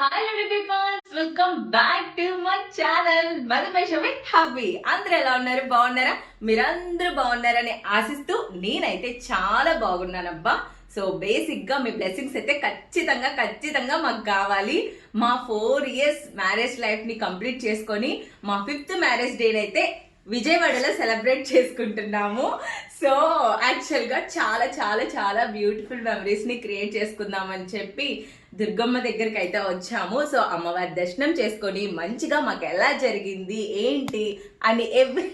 Hi peoples welcome back to my channel Madhumesha with happy అందరూ ఎలా ఉన్నారు? బాగున్నారా? మీరందరూ బాగున్నారని ఆశిస్తూ నేనైతే చాలా బాగున్నానబ్బా. సో బేసిక్గా మీ బ్లెస్సింగ్స్ అయితే ఖచ్చితంగా ఖచ్చితంగా మాకు కావాలి. మా ఫోర్ ఇయర్స్ మ్యారేజ్ లైఫ్ని కంప్లీట్ చేసుకొని మా ఫిఫ్త్ మ్యారేజ్ డే అయితే విజయవాడలో సెలబ్రేట్ చేసుకుంటున్నాము. సో యాక్చువల్గా చాలా చాలా చాలా బ్యూటిఫుల్ మెమరీస్ని క్రియేట్ చేసుకుందామని చెప్పి దుర్గమ్మ దగ్గరికి అయితే వచ్చాము. సో అమ్మవారి దర్శనం చేసుకొని మంచిగా మాకు ఎలా జరిగింది ఏంటి అని ఎవ్రీ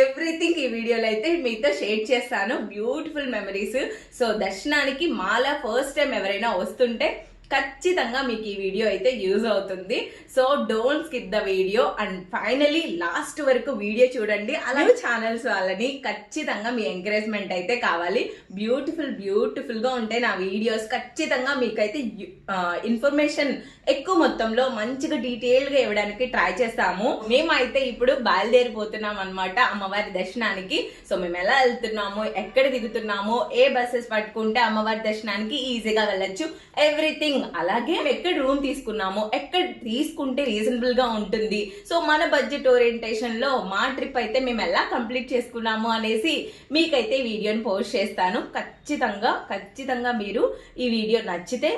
ఎవ్రీథింగ్ ఈ వీడియోలో అయితే మీతో షేర్ చేస్తాను. బ్యూటిఫుల్ మెమరీస్ సో దర్శనానికి మాలా ఫస్ట్ టైం ఎవరైనా వస్తుంటే ఖచ్చితంగా మీకు ఈ వీడియో అయితే యూజ్ అవుతుంది. So don't skip the video and finally last వరకు వీడియో చూడండి. అలాగే ఛానల్స్ వాళ్ళని ఖచ్చితంగా మీ ఎంకరేజ్మెంట్ అయితే కావాలి. బ్యూటిఫుల్ బ్యూటిఫుల్గా ఉంటాయి నా వీడియోస్ ఖచ్చితంగా మీకైతే ఇన్ఫర్మేషన్ ఎక్కువ మొత్తంలో మంచిగా డీటెయిల్గా ఇవ్వడానికి ట్రై చేస్తాము. మేమైతే ఇప్పుడు బయలుదేరిపోతున్నాం అనమాట అమ్మవారి దర్శనానికి. సో మేము ఎలా వెళ్తున్నాము ఎక్కడ దిగుతున్నాము ఏ బస్సెస్ పట్టుకుంటే అమ్మవారి దర్శనానికి ఈజీగా వెళ్ళొచ్చు. ఎవ్రీథింగ్ అలాగే మేము ఎక్కడ రూమ్ తీసుకున్నాము ఎక్కడ తీసుకుంటే రీజనబుల్గా ఉంటుంది. సో మన బడ్జెట్ ఓరియంటేషన్లో మా ట్రిప్ అయితే మేము ఎలా కంప్లీట్ చేసుకున్నాము అనేసి మీకైతే వీడియోని పోస్ట్ చేస్తాను. ఖచ్చితంగా ఖచ్చితంగా మీరు ఈ వీడియో నచ్చితే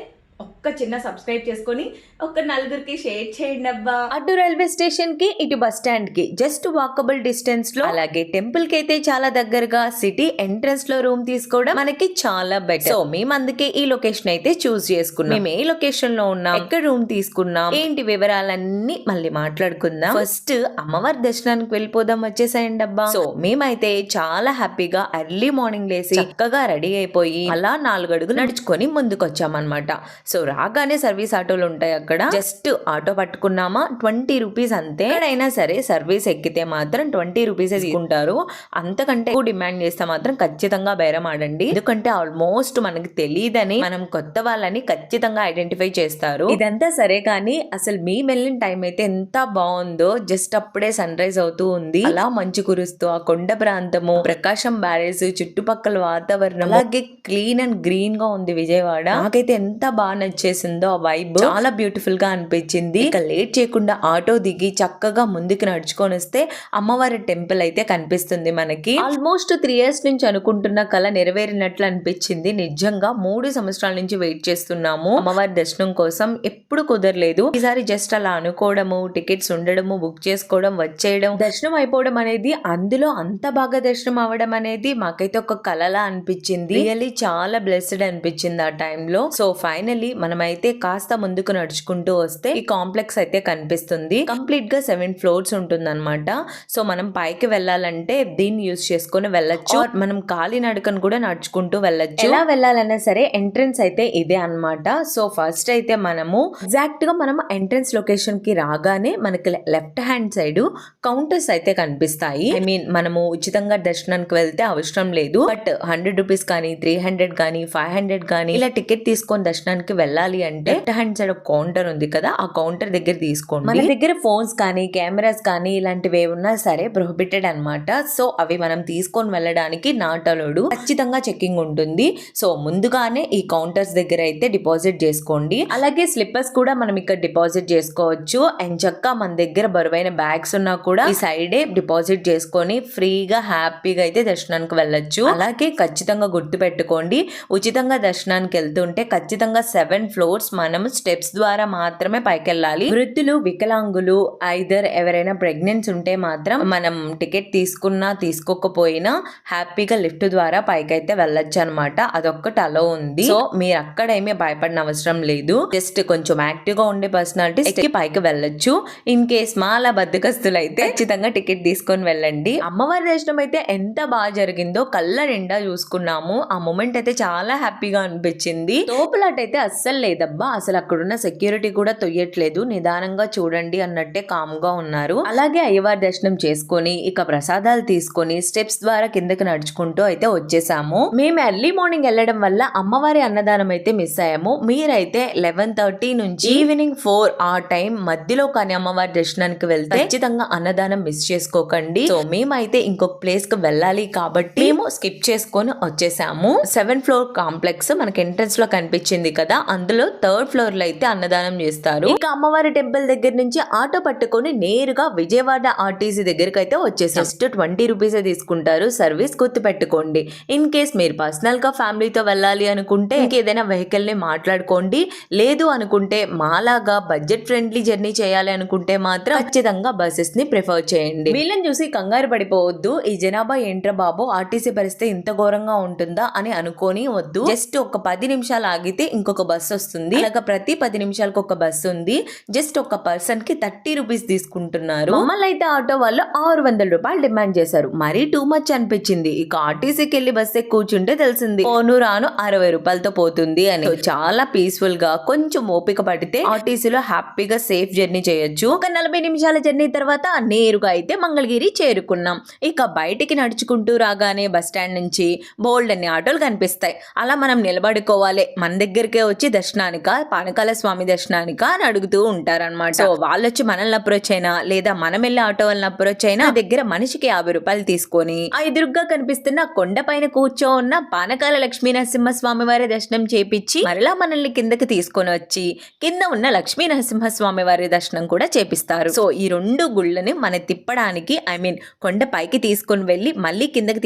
ఒక్క చిన్న సబ్స్క్రైబ్ చేసుకొని ఒక నలుగురికి షేర్ చేయండి అబ్బా. అటు రైల్వే స్టేషన్కి ఇటు బస్ స్టాండ్కి జస్ట్ వాకబుల్ డిస్టెన్స్లో అలాగే టెంపుల్కి అయితే చాలా దగ్గరగా సిటీ ఎంట్రన్స్లో రూమ్ తీసుకోవడం మనకి చాలా బెటర్ సో మేము అందుకే ఈ లొకేషన్ అయితే చూస్ చేసుకున్నాం. మేము ఏ లొకేషన్లో ఉన్నాం ఎక్కడ రూమ్ తీసుకున్నాం ఏంటి వివరాలన్నీ మళ్ళీ మాట్లాడుకుందాం. ఫస్ట్ అమ్మవారి దర్శనానికి వెళ్ళిపోదాం వచ్చేసాయండి అబ్బా. సో మేమైతే చాలా హ్యాపీగా ఎర్లీ మార్నింగ్ లేసి చక్కగా రెడీ అయిపోయి అలా నాలుగు అడుగులు నడుచుకొని ముందుకు వచ్చామన్నమాట సో రాగానే సర్వీస్ ఆటోలు ఉంటాయి అక్కడ. జస్ట్ ఆటో పట్టుకున్నామా? ట్వంటీ రూపీస్ అంతే. ఎక్కడైనా సరే సర్వీస్ ఎక్కితే మాత్రం ట్వంటీ రూపీస్ తీసుకుంటారు. అంతకంటే డిమాండ్ చేస్తే మాత్రం ఖచ్చితంగా బేరం ఆడండి. ఎందుకంటే ఆల్మోస్ట్ మనకి తెలియదని మనం కొత్త వాళ్ళని ఖచ్చితంగా ఐడెంటిఫై చేస్తారు. ఇదంతా సరే కానీ అసలు మీ వెళ్ళిన టైం అయితే ఎంత బాగుందో. జస్ట్ అప్పుడే సన్ రైజ్ అవుతూ ఉంది. అలా మంచు కురుస్తూ ఆ కొండ ప్రాంతము ప్రకాశం బ్యారేజ్ చుట్టుపక్కల వాతావరణం అలాగే క్లీన్ అండ్ గ్రీన్గా ఉంది విజయవాడ. నాకైతే ఎంత బాగా నచ్చేసిందో ఆ వైబ్ చాలా బ్యూటిఫుల్గా అనిపించింది. ఇక లేట్ చేయకుండా ఆటో దిగి చక్కగా ముందుకు నడుచుకొని వస్తే అమ్మవారి టెంపుల్ అయితే కనిపిస్తుంది మనకి. ఆల్మోస్ట్ త్రీ ఇయర్స్ నుంచి అనుకుంటున్న కళ నెరవేరినట్లు అనిపించింది. నిజంగా మూడు సంవత్సరాల నుంచి వెయిట్ చేస్తున్నాము. అమ్మవారి దర్శనం కోసం ఎప్పుడు కుదరలేదు. ఈసారి జస్ట్ అలా అనుకోవడము టికెట్స్ ఉండడము బుక్ చేసుకోవడం వచ్చేయడం దర్శనం అయిపోవడం అనేది అందులో అంత బాగా దర్శనం అవ్వడం అనేది మాకైతే ఒక కలలా అనిపించింది. రియల్లీ చాలా బ్లెస్డ్ అనిపించింది ఆ టైంలో సో ఫైనలీ మనమైతే కాస్త ముందుకు నడుచుకుంటూ వస్తే ఈ కాంప్లెక్స్ అయితే కనిపిస్తుంది. కంప్లీట్గా సెవెన్ ఫ్లోర్స్ ఉంటుంది అనమాట సో మనం పైకి వెళ్ళాలంటే దీన్ని యూస్ చేసుకొని వెళ్ళొచ్చు. మనం కాలి నడకను కూడా నడుచుకుంటూ వెళ్ళొచ్చు. ఎలా వెళ్ళాలన్నా సరే ఎంట్రన్స్ అయితే ఇదే అన్నమాట. సో ఫస్ట్ అయితే మనము ఎగ్జాక్ట్గా మనం ఎంట్రన్స్ లొకేషన్కి రాగానే మనకి లెఫ్ట్ హ్యాండ్ సైడ్ కౌంటర్స్ అయితే కనిపిస్తాయి. ఐ మీన్ మనము ఉచితంగా దర్శనానికి వెళ్తే అవసరం లేదు. బట్ హండ్రెడ్ రూపీస్ కానీ త్రీ హండ్రెడ్ కానీ ఫైవ్ హండ్రెడ్ కానీ ఇలా టికెట్ తీసుకొని దర్శనానికి వెళ్ళాలి అంటే లెఫ్ట్ హ్యాండ్ సైడ్ ఒక కౌంటర్ ఉంది కదా ఆ కౌంటర్ దగ్గర తీసుకోండి. మన దగ్గర ఫోన్స్ కానీ కెమెరాస్ కానీ ఇలాంటివి ఏమున్నా సరే ప్రొహిబిటెడ్ అన్నమాట. సో అవి మనం తీసుకొని వెళ్ళడానికి నాట్ అలౌడ్ ఖచ్చితంగా చెకింగ్ ఉంటుంది. సో ముందుగానే ఈ కౌంటర్స్ దగ్గర అయితే డిపాజిట్ చేసుకోండి. అలాగే స్లిప్పర్స్ కూడా మనం ఇక్కడ డిపాజిట్ చేసుకోవచ్చు. అండ్ చక్క మన దగ్గర బరువైన బ్యాగ్స్ ఉన్నా కూడా ఈ సైడే డిపాజిట్ చేసుకొని ఫ్రీగా హ్యాపీగా అయితే దర్శనానికి వెళ్ళొచ్చు. అలాగే ఖచ్చితంగా గుర్తు పెట్టుకోండి ఉచితంగా దర్శనానికి వెళ్తుంటే ఖచ్చితంగా సెవెన్ ఫ్లోర్స్ మనం స్టెప్స్ ద్వారా మాత్రమే పైకి వెళ్ళాలి వృద్ధులు వికలాంగులు ఐదర్ ఎవరైనా ప్రెగ్నెన్స్ ఉంటే మాత్రం మనం టికెట్ తీసుకున్నా తీసుకోకపోయినా హ్యాపీగా లిఫ్ట్ ద్వారా పైకి అయితే వెళ్ళొచ్చు అనమాట అదొక్కటి అలో ఉంది. సో మీరు అక్కడ ఏమీ భయపడిన అవసరం లేదు. జస్ట్ కొంచెం యాక్టివ్గా ఉండే పర్సనాలిటీ ఎక్కి పైకి వెళ్ళొచ్చు. ఇన్ కేస్ మా అలా బద్దకస్తులు అయితే ఖచ్చితంగా టికెట్ తీసుకొని వెళ్ళండి. అమ్మవారి దర్శనం అయితే ఎంత బాగా జరిగిందో కళ్ళ నిండా చూసుకున్నాము. ఆ మూమెంట్ అయితే చాలా హ్యాపీగా అనిపించింది. తోపులాటైతే అస్సలు లేదబ్బా అసలు అక్కడున్న సెక్యూరిటీ కూడా తొయ్యట్లేదు. నిదానంగా చూడండి అన్నట్టే కామ్గా ఉన్నారు. అలాగే అయ్యవారి దర్శనం చేసుకొని ఇక ప్రసాదాలు తీసుకొని స్టెప్స్ ద్వారా కిందకి నడుచుకుంటూ అయితే వచ్చేసాము. మేము ఎర్లీ మార్నింగ్ వెళ్ళడం వల్ల అమ్మవారి అన్నదానం అయితే మిస్ అయ్యాము. మీరైతే లెవెన్ థర్టీ నుంచి ఈవినింగ్ ఫోర్ ఆ టైం మధ్యలో కానీ అమ్మవారి దర్శనానికి వెళ్తే ఖచ్చితంగా అన్నదానం మిస్ చేసుకోకండి. సో మేమైతే ఇంకొక ప్లేస్కి వెళ్ళాలి కాబట్టి స్కిప్ చేసుకొని వచ్చేసాము. సెవెన్ ఫ్లోర్ కాంప్లెక్స్ మనకి ఎంట్రన్స్లో కనిపించింది కదా. అందులో థర్డ్ ఫ్లోర్లో అయితే అన్నదానం చేస్తారు. ఇంకా అమ్మవారి టెంపుల్ దగ్గర నుంచి ఆటో పట్టుకొని నేరుగా విజయవాడ ఆర్టీసీ దగ్గరికి అయితే వచ్చేసాం. జస్ట్ ట్వంటీ రూపీస్ తీసుకుంటారు. సర్వీస్ గుర్తు పెట్టుకోండి. ఇన్ కేస్ మీరు పర్సనల్గా ఫ్యామిలీతో వెళ్ళాలి అనుకుంటే ఇంకేదైనా వెహికల్ని మాట్లాడుకోండి. లేదు అనుకుంటే మాలాగా బడ్జెట్ ఫ్రెండ్లీ జర్నీ చేయాలి అనుకుంటే మాత్రం ఖచ్చితంగా బస్సెస్ని ప్రిఫర్ చేయండి. వీళ్ళని చూసి కంగారు పడిపోవద్దు. ఈ జనాభా ఏంట్రా బాబు? ఆర్టీసీ పరిస్థితి ఇంత ఘోరంగా ఉంటుందా అని అనుకోని వద్దు. జస్ట్ ఒక పది నిమిషాలు ఆగితే ఇంకొక బస్సు వస్తుంది. అలాగా ప్రతి పది నిమిషాలకు ఒక బస్సు ఉంది. జస్ట్ ఒక పర్సన్కి థర్టీ రూపీస్ తీసుకుంటున్నారు. మమ్మల్ని అయితే ఆటో వాళ్ళు ఆరు వందల రూపాయలు డిమాండ్ చేశారు. మరీ టూ మచ్ అనిపించింది. ఇక ఆర్టీసీకి వెళ్ళి బస్ కూర్చుంటే తెలిసింది. పోను రాను అరవై రూపాయలతో పోతుంది అని. చాలా పీస్ఫుల్గా కొంచెం ఓపిక పడితే ఆర్టీసీలో హ్యాపీగా సేఫ్ జర్నీ చేయొచ్చు. ఒక నలభై నిమిషాల జర్నీ తర్వాత నేరుగా అయితే మంగళగిరి చేరుకున్నాం. ఇక బయటికి నడుచుకుంటూ రాగానే బస్ స్టాండ్ నుంచి బోల్డ్ అన్ని ఆటోలు కనిపిస్తాయి. అలా మనం నిలబడుకోవాలి. మన దగ్గరికే వచ్చి దర్శనానిక? పానకాల స్వామి దర్శనానిక? అని అడుగుతూ ఉంటారన్నమాట. సో వాళ్ళు వచ్చి మనల్ని అప్రోచ్ అయినా లేదా మనం వెళ్ళి ఆటో వాళ్ళని అప్రోచ్ అయినా దగ్గర మనిషికి యాభై రూపాయలు తీసుకొని ఆ ఎదురుగ్గా కనిపిస్తున్న కొండ పైన కూర్చో ఉన్న పానకాల లక్ష్మీ నరసింహ స్వామి వారి దర్శనం చేపించి మరలా మనల్ని కిందకి తీసుకొని వచ్చి కింద ఉన్న లక్ష్మీ నరసింహ స్వామి వారి దర్శనం కూడా చేపిస్తారు. సో ఈ రెండు గుళ్ళని మన తిప్పడానికి ఐ మీన్ కొండ పైకి తీసుకొని వెళ్ళి మళ్ళీ కిందకి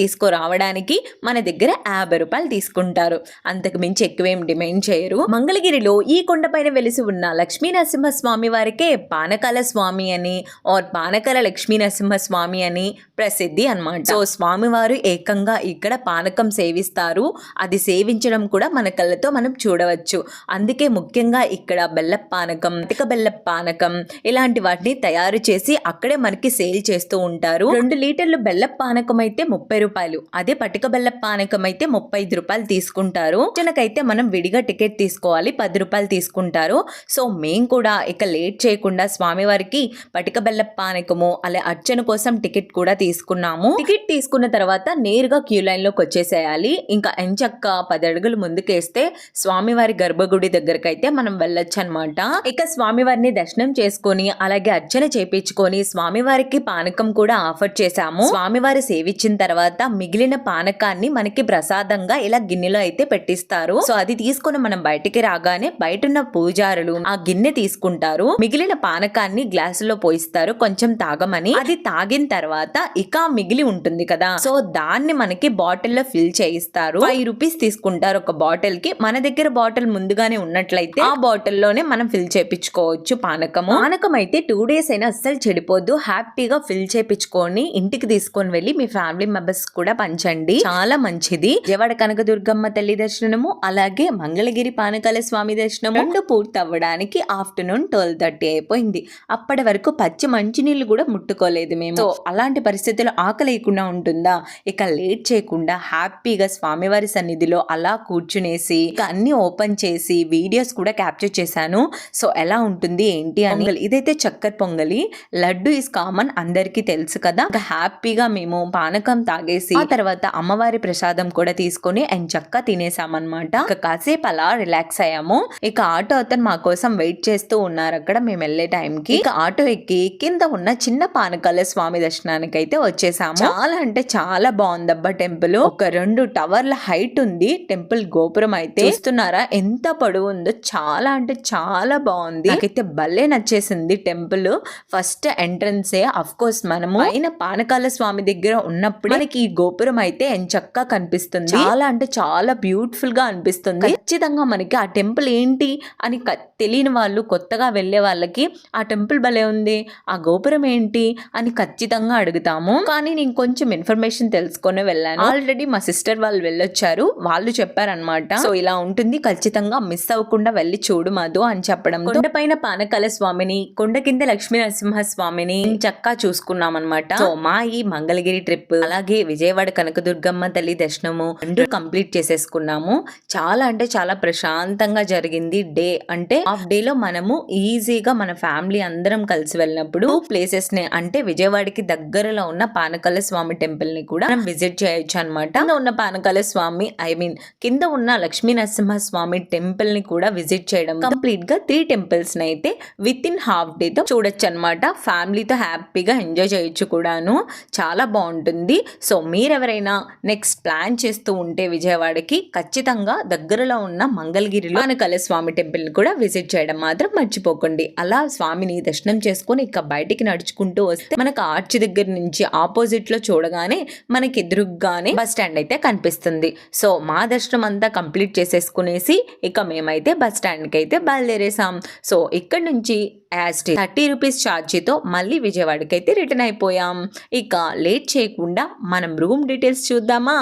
రావడానికి మన దగ్గర యాభై రూపాయలు తీసుకుంటారు. అంతకు మించి ఎక్కువేం డిమాండ్ చేయరు. మంగళగిరిలో ఈ కొండపైన వెలిసి ఉన్న లక్ష్మీ నరసింహస్వామి వారికే పానకాల స్వామి అని ఆర్ పానకాల లక్ష్మీ నరసింహస్వామి అని ప్రసిద్ధి అన్నమాట. సో స్వామివారు ఏకంగా ఇక్కడ పానకం సేవిస్తారు. అది సేవించడం కూడా మన కళ్ళతో మనం చూడవచ్చు. అందుకే ముఖ్యంగా ఇక్కడ బెల్ల పానకం ఇక బెల్ల పానకం ఇలాంటి వాటిని తయారు చేసి అక్కడే మనకి సేల్ చేస్తూ ఉంటారు. రెండు లీటర్లు బెల్ల పానకం అయితే ముప్పై రూపాయలు. అదే పటిక బెల్ల పానకం అయితే ముప్పై ఐదు రూపాయలు తీసుకుంటారు. జనకైతే మనం విడిగా టికెట్ తీసుకోవాలి పది రూపాయలు తీసుకుంటారు. సో మేం కూడా ఇక లేట్ చేయకుండా స్వామివారికి పటిక బెల్ల పానకము అలా అర్చన కోసం టికెట్ కూడా తీసుకున్నాము. టికెట్ తీసుకున్న తర్వాత నేరుగా క్యూ లైన్లోకి వచ్చేసేయాలి. ఇంకా ఎంచక్క పది అడుగులు ముందుకేస్తే స్వామివారి గర్భగుడి దగ్గరకు అయితే మనం వెళ్ళొచ్చు అనమాట ఇక స్వామివారిని దర్శనం చేసుకొని అలాగే అర్చన చేపించుకొని స్వామివారికి పానకం కూడా ఆఫర్ చేశాము. స్వామివారి సేవించిన తర్వాత మిగిలిన పానకాన్ని మనకి ప్రసాదంగా ఇలా గిన్నెలో అయితే పెట్టిస్తారు. సో అది తీసుకొని మనం బయటికి రాగానే బయట ఉన్న పూజారులు ఆ గిన్నె తీసుకుంటారు. మిగిలిన పానకాన్ని గ్లాసులో పోయిస్తారు. కొంచెం తాగమని. అది తాగిన తర్వాత ఇక మిగిలి ఉంటుంది కదా. సో దాన్ని మనకి బాటిల్లో ఫిల్ చేయిస్తారు. ఫైవ్ రూపీస్ తీసుకుంటారు ఒక బాటిల్కి మన దగ్గర బాటిల్ ముందుగానే ఉన్నట్లయితే ఆ బాటిల్లోనే మనం ఫిల్ చేపించుకోవచ్చు పానకము. పానకం అయితే టూ డేస్ అయినా అస్సలు చెడిపోద్దు హ్యాపీగా ఫిల్ చేపించుకొని ఇంటికి తీసుకొని వెళ్ళి మీ ఫ్యామిలీ మెంబర్స్ కూడా పంచండి చాలా మంచిది. విజయవాడ కనకదుర్గమ్మ తల్లి దర్శనము అలాగే మంగళగిరి పానకాల స్వామి దర్శనం రెండు పూర్తి అవ్వడానికి ఆఫ్టర్నూన్ ట్వెల్వ్ థర్టీ అయిపోయింది. అప్పటి వరకు పచ్చి మంచినీళ్ళు కూడా ముట్టుకోలేదు మేము. సో అలాంటి పరిస్థితుల్లో ఆకలేయకుండా ఉంటుందా? ఇక లేట్ చేయకుండా హ్యాపీగా స్వామివారి సన్నిధిలో అలా కూర్చునేసి ఇక అన్ని ఓపెన్ చేసి వీడియోస్ కూడా క్యాప్చర్ చేశాను. సో ఎలా ఉంటుంది ఏంటి అని. ఇదైతే చక్కెర పొంగలి. లడ్డు ఇస్ కామన్ అందరికీ తెలుసు కదా. హ్యాపీగా మేము పానకం తాగేసి తర్వాత అమ్మవారి ప్రసాదం కూడా తీసుకొని అండ్ చక్క తినేసామన్నమాట ఇక కాసేపు అలా రిలాక్స్ అయ్యాము. ఇక ఆటో అతను మా కోసం వెయిట్ చేస్తూ ఉన్నారు అక్కడ. మేము వెళ్ళే టైంకి ఇక ఆటో ఎక్కి కింద ఉన్న చిన్న పానకాల స్వామి దర్శనానికి అయితే వచ్చేసాము. చాలా అంటే చాలా బాగుందబ్బా టెంపుల్ ఒక రెండు టవర్ల హైట్ ఉంది. టెంపుల్ గోపురం అయితే. చూస్తున్నారా ఎంత పొడవు ఉందో. చాలా అంటే చాలా బాగుంది. నాకైతే భలే నచ్చేసింది టెంపుల్ ఫస్ట్ ఎంట్రన్సే అఫ్ కోర్స్ మనము. పైన పానకాల స్వామి దగ్గర ఉన్నప్పుడు మనకి ఈ గోపురం అయితే ఎంచక్కా కనిపిస్తుంది. చాలా అంటే చాలా బ్యూటిఫుల్గా అనిపిస్తుంది. ఖచ్చితంగా మనకి ఆ టెంపుల్ ఏంటి అని తెలియని వాళ్ళు కొత్తగా వెళ్ళే వాళ్ళకి ఆ టెంపుల్ భలే ఉంది ఆ గోపురం ఏంటి అని ఖచ్చితంగా అడుగుతాము. కానీ నేను కొంచెం ఇన్ఫర్మేషన్ తెలుసుకొని వెళ్ళాను. ఆల్రెడీ మా సిస్టర్ వాళ్ళు వెళ్ళొచ్చారు. వాళ్ళు చెప్పారనమాట సో ఇలా ఉంటుంది. ఖచ్చితంగా మిస్ అవ్వకుండా వెళ్ళి చూడు మధు అని చెప్పడం. కొండపైన పానకాల స్వామిని కొండ కింద లక్ష్మీ నరసింహ స్వామిని చక్కా చూసుకున్నాం అనమాట సో మా ఈ మంగళగిరి ట్రిప్ అలాగే విజయవాడ కనకదుర్గమ్మ తల్లి దర్శనము రెండు కంప్లీట్ చేసేసుకున్నాము. చాలా అంటే చాలా ప్రశాంతంగా జరిగింది డే. అంటే హాఫ్ డే లో మనము ఈజీగా మన ఫ్యామిలీ అందరం కలిసి వెళ్ళినప్పుడు ప్లేసెస్ని అంటే విజయవాడకి దగ్గరలో ఉన్న పానకాల స్వామి టెంపుల్ని కూడా మనం విజిట్ చేయొచ్చు అనమాట ఉన్న పానకాల స్వామి ఐ మీన్ కింద ఉన్న లక్ష్మీ నరసింహ స్వామి టెంపుల్ని కూడా విజిట్ చేయడం. కంప్లీట్గా త్రీ టెంపుల్స్ని అయితే విత్ ఇన్ హాఫ్ డే తో చూడొచ్చు అనమాట ఫ్యామిలీతో హ్యాపీగా ఎంజాయ్ చేయొచ్చు కూడాను. చాలా బాగుంటుంది. సో మీరెవరైనా ఎవరైనా నెక్స్ట్ ప్లాన్ చేస్తూ ఉంటే విజయవాడకి ఖచ్చితంగా దగ్గరలో ఉన్న మంగళగిరిలో అనకల స్వామి టెంపుల్ కూడా విజిట్ చేయడం మాత్రం మర్చిపోకండి. అలా స్వామిని దర్శనం చేసుకొని ఇక బయటికి నడుచుకుంటూ వస్తే మనకు ఆర్చ్ దగ్గర నుంచి ఆపోజిట్లో చూడగానే మనకి ఎదురుగానే బస్ స్టాండ్ అయితే కనిపిస్తుంది. సో మా దర్శనం అంతా కంప్లీట్ చేసేసుకునేసి ఇక మేమైతే బస్ స్టాండ్కి అయితే బయలుదేరేసాం సో ఇక్కడ నుంచి యాజ్ థర్టీ రూపీస్ ఛార్జీతో మళ్ళీ విజయవాడకి అయితే రిటర్న్ అయిపోయాం. ఇక లేట్ చేయకుండా మనం రూమ్ డీటెయిల్స్ చూద్దామా?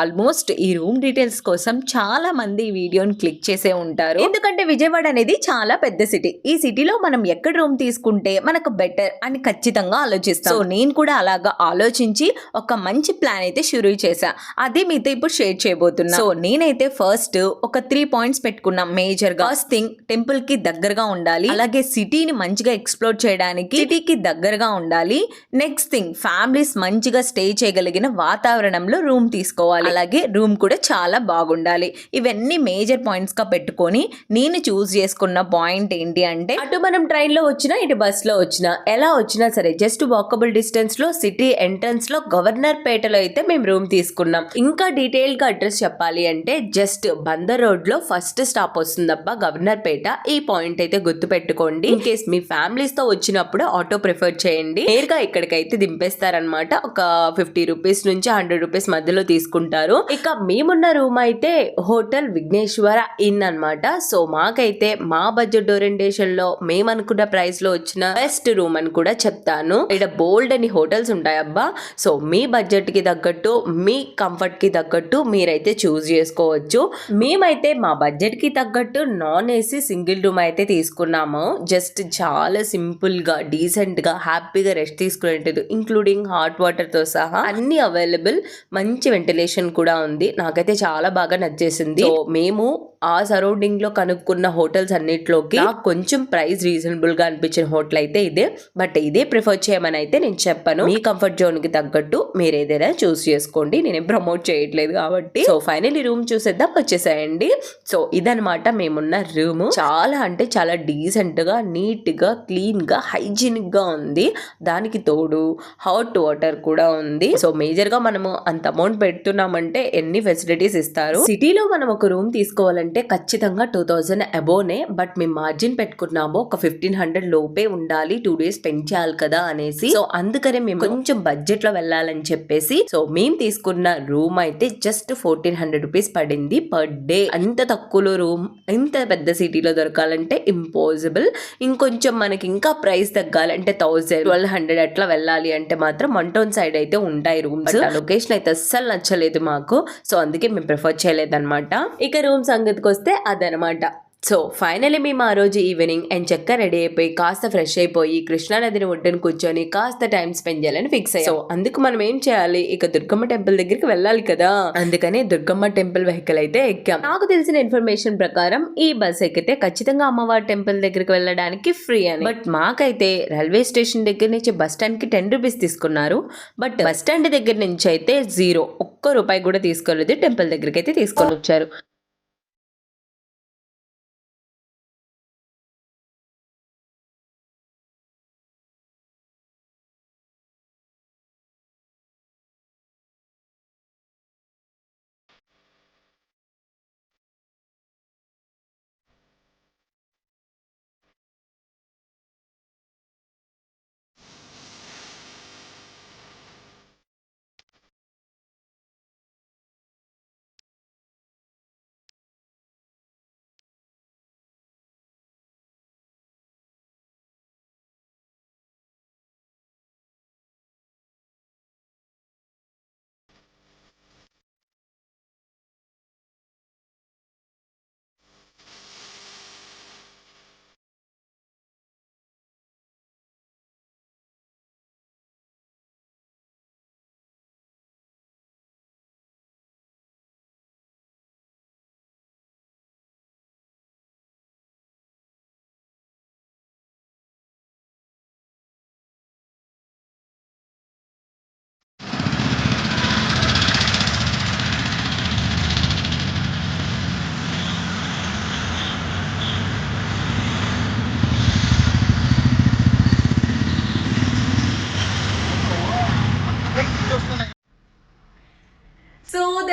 ఆల్మోస్ట్ ఈ రూమ్ డీటెయిల్స్ కోసం చాలా మంది ఈ వీడియోని క్లిక్ చేసే ఉంటారు. ఎందుకంటే విజయవాడ అనేది చాలా పెద్ద సిటీ. ఈ సిటీలో మనం ఎక్కడ రూమ్ తీసుకుంటే మనకు బెటర్ అని ఖచ్చితంగా ఆలోచిస్తాం. సో నేను కూడా అలాగా ఆలోచించి ఒక మంచి ప్లాన్ అయితే షురూ చేశా. అది మీతో ఇప్పుడు షేర్ చేయబోతున్నా. సో నేనైతే ఫస్ట్ ఒక త్రీ పాయింట్స్ పెట్టుకున్నా. మేజర్గా ఫస్ట్ థింగ్ టెంపుల్కి దగ్గరగా ఉండాలి. అలాగే సిటీని మంచిగా ఎక్స్ప్లోర్ చేయడానికి సిటీకి దగ్గరగా ఉండాలి. నెక్స్ట్ థింగ్ ఫ్యామిలీస్ మంచిగా స్టే చేయగలిగిన వాతావరణంలో రూమ్ తీసుకోవాలి. అలాగే రూమ్ కూడా చాలా బాగుండాలి. ఇవన్నీ మేజర్ పాయింట్స్గా పెట్టుకొని నేను చూస్ చేసుకున్న పాయింట్ ఏంటి అంటే అటు మనం ట్రైన్లో వచ్చినా ఇటు బస్లో వచ్చినా ఎలా వచ్చినా సరే జస్ట్ వాకబుల్ డిస్టెన్స్లో సిటీ ఎంట్రన్స్లో గవర్నర్ పేటలో అయితే మేము రూమ్ తీసుకున్నాం. ఇంకా డీటెయిల్గా అడ్రస్ చెప్పాలి అంటే జస్ట్ బందర్ రోడ్లో ఫస్ట్ స్టాప్ వస్తుందబ్బా గవర్నర్ పేట. ఈ పాయింట్ అయితే గుర్తు పెట్టుకోండి ఇన్ కేస్ మీ ఫ్యామిలీస్తో వచ్చినప్పుడు ఆటో ప్రిఫర్ చేయండి. నేరుగా ఇక్కడికైతే దింపేస్తారనమాట ఒక ఫిఫ్టీ రూపీస్ నుంచి హండ్రెడ్ రూపీస్ మధ్యలో తీసుకుంటారు. ఇక మేమున్న రూమ్ అయితే హోటల్ విఘ్నేశ్వర ఇన్ అన్నమాట. సో మాకైతే మా బడ్జెట్ ఓరియంటేషన్లో మేము అనుకున్న ప్రైస్లో వచ్చిన బెస్ట్ రూమ్ అని కూడా చెప్తాను. ఇక్కడ బోల్డ్ అని హోటల్స్ ఉంటాయి అబ్బా సో మీ బడ్జెట్కి తగ్గట్టు మీ కంఫర్ట్కి తగ్గట్టు మీరైతే చూస్ చేసుకోవచ్చు. మేమైతే మా బడ్జెట్కి తగ్గట్టు నాన్ ఏసీ సింగిల్ రూమ్ అయితే తీసుకున్నాము. జస్ట్ చాలా సింపుల్గా డీసెంట్గా హ్యాపీగా రెస్ట్ తీసుకునేది ఇంక్లూడింగ్ హాట్ వాటర్తో సహా అన్ని అవైలబుల్. మంచి వెంటిలేషన్ కూడా ఉంది. నాకైతే చాలా బాగా నచ్చేసింది. మేము ఆ సరౌండింగ్లో కనుక్కున్న హోటల్స్ అన్నిట్లోకి నాకు కొంచెం ప్రైస్ రీజనబుల్గా అనిపించిన హోటల్ అయితే ఇదే. బట్ ఇదే ప్రిఫర్ చేయమని అయితే నేను చెప్పాను. మీ కంఫర్ట్ జోన్కి తగ్గట్టు మీరు ఏదైనా చూస్ చేసుకోండి. నేనేం ప్రమోట్ చేయట్లేదు కాబట్టి. సో ఫైనల్లీ రూమ్ చూసేద్దాం. వచ్చేసాయండి. సో ఇదనమాట మేమున్న రూమ్. చాలా అంటే చాలా డీసెంట్గా నీట్గా క్లీన్గా హైజీనిక్గా ఉంది. దానికి తోడు హాట్ వాటర్ కూడా ఉంది. సో మేజర్గా మనము అంత అమౌంట్ పెడుతున్నామంటే ఎన్ని ఫెసిలిటీస్ ఇస్తారు? సిటీలో మనం ఒక రూమ్ తీసుకోవాలంటే ఖచ్చితంగా టూ థౌజండ్ అబోనే బట్ మేము మార్జిన్ పెట్టుకున్నాము. ఒక ఫిఫ్టీన్ హండ్రెడ్ లోపే ఉండాలి. టూ డేస్ స్పెండ్ చేయాలి కదా అనేసి. సో అందుకనే మేము కొంచెం బడ్జెట్లో వెళ్ళాలని చెప్పేసి. సో మేము తీసుకున్న రూమ్ అయితే జస్ట్ ఫోర్టీన్ హండ్రెడ్ రూపీస్ పడింది పర్ డే అంత తక్కువలో రూమ్ ఇంత పెద్ద సిటీలో దొరకాలంటే ఇంపాసిబుల్ ఇంకొంచెం మనకి ఇంకా ప్రైస్ తగ్గాలంటే థౌసండ్ ట్వెల్వ్ హండ్రెడ్ అట్లా వెళ్ళాలి అంటే మాత్రం వన్ టౌన్ సైడ్ అయితే ఉంటాయి రూమ్స్ లొకేషన్ అయితే అస్సలు నచ్చలేదు మాకు. సో అందుకే మేము ప్రిఫర్ చేయలేదన్నమాట. ఇక రూమ్ సంగతికి వస్తే అదనమాట. సో ఫైనలీ మేము ఆ రోజు ఈవినింగ్ అండ్ చెక్క రెడీ అయిపోయి కాస్త ఫ్రెష్ అయిపోయి కృష్ణా నదిని ఒడ్డున కూర్చొని కాస్త టైం స్పెండ్ చేయాలని ఫిక్స్ అయ్యాం. సో అందుకు మనం ఏం చేయాలి? ఇక దుర్గమ్మ టెంపుల్ దగ్గరికి వెళ్ళాలి కదా? అందుకనే దుర్గమ్మ టెంపుల్ వెహికల్ అయితే ఎక్కాం. నాకు తెలిసిన ఇన్ఫర్మేషన్ ప్రకారం ఈ బస్ ఎక్కితే ఖచ్చితంగా అమ్మవారి టెంపుల్ దగ్గరికి వెళ్ళడానికి ఫ్రీ అని. బట్ మాకైతే రైల్వే స్టేషన్ దగ్గర నుంచి బస్ స్టాండ్కి టెన్ రూపీస్ తీసుకున్నారు. బట్ బస్ స్టాండ్ దగ్గర నుంచి అయితే జీరో ఒక్క రూపాయి కూడా తీసుకోలేదు టెంపుల్ దగ్గరికి అయితే తీసుకొని వచ్చారు.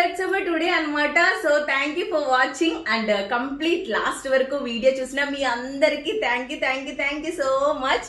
దట్స్ అవర్ టుడే అన్నమాట so thank you for watching and complete last వరకు వీడియో చూసిన మీ అందరికీ thank you thank you thank you so much